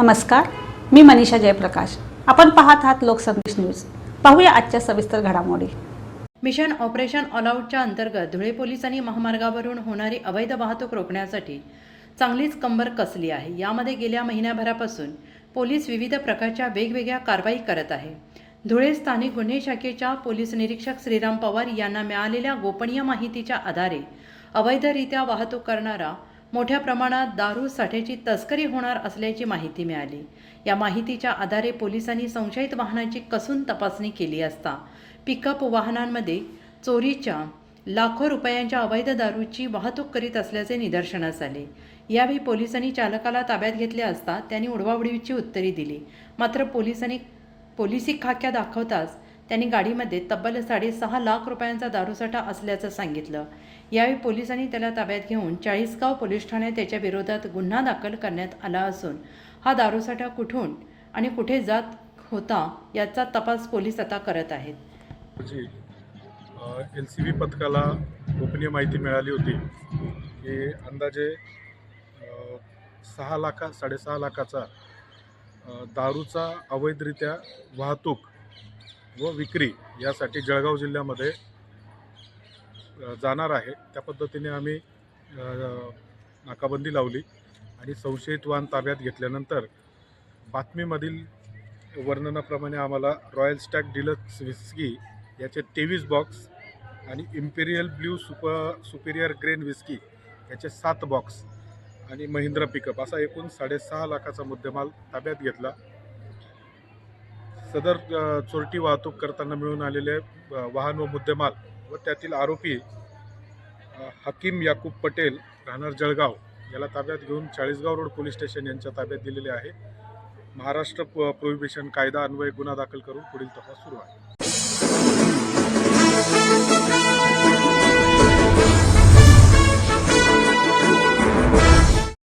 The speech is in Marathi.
नमस्कार मी मनीषा जयप्रकाश. आपण पाहत आहात लोकसंदेश न्यूज. पाहूया आजच्या सविस्तर घडामोडी. मिशन ऑपरेशन ऑलआउटच्या अंतर्गत धुळे पोलिसांनी महामार्गावरून होणारी अवैध वाहतूक रोखण्यासाठी चांगलीच कंबर कसली आहे. यामध्ये गेल्या महिन्याभरापासून पोलीस विविध प्रकारच्या वेगवेगळ्या कारवाई करत आहे. धुळे स्थानिक गुन्हे शाखेच्या पोलीस निरीक्षक श्रीराम पवार यांना मिळालेल्या गोपनीय माहितीच्या आधारे अवैधरित्या वाहतूक करणारा मोठ्या प्रमाणात दारू साठ्याची तस्करी होणार असल्याची माहिती मिळाली. या माहितीच्या आधारे पोलिसांनी संशयित वाहनाची कसून तपासणी केली असता पिकअप वाहनांमध्ये चोरीच्या लाखो रुपयांच्या अवैध दारूची वाहतूक करीत असल्याचे निदर्शनास आले. यावेळी पोलिसांनी चालकाला ताब्यात घेतले असता त्यांनी उडवाउडवीची उत्तरे दिली. मात्र पोलिसांनी पोलिसी खाक्या दाखवताच त्यांनी गाडीमध्ये तब्बल साडेसहा लाख रुपयांचा दारूसाठा असल्याचं सांगितलं. यावेळी पोलिसांनी त्याला ताब्यात घेऊन चाळीसगाव पोलीस ठाण्यात त्याच्या विरोधात गुन्हा दाखल करण्यात आला असून हा दारूसाठा कुठून आणि कुठे जात होता याचा तपास पोलीस आता करत आहेत. एल सी बी पथकाला गोपनीय माहिती मिळाली होती की अंदाजे सहा लाखा साडेसहा लाखाचा दारूचा अवैधरित्या वाहतूक व विक्री यासाठी जळगाव जिल्ह्यामध्ये जाणार आहे. त्या पद्धतीने आम्ही नाकाबंदी लावली आणि संशयित वाहन ताब्यात घेतल्यानंतर बातमीमधील वर्णनाप्रमाणे आम्हाला रॉयल स्टॅक डिलक्स विस्की याचे तेवीस बॉक्स आणि imperial blue super superior grain whisky याचे सात बॉक्स आणि महिंद्रा पिकअप असा एकूण साडेसहा लाखाचा मुद्देमाल ताब्यात घेतला. सदर चोरटी वाहतूक करताना मिळून आलेले वाहन व मुद्देमाल व त्यातील आरोपी हकीम याकूब पटेल राहणार जळगाव. याला ताब्यात घेऊन चाळीसगाव रोड पोलीस स्टेशन यांच्या ताब्यात दिलेले आहे. महाराष्ट्र प्रोहिबिशन कायदा अन्वये गुन्हा दाखल करून पुढील तपास सुरू आहे.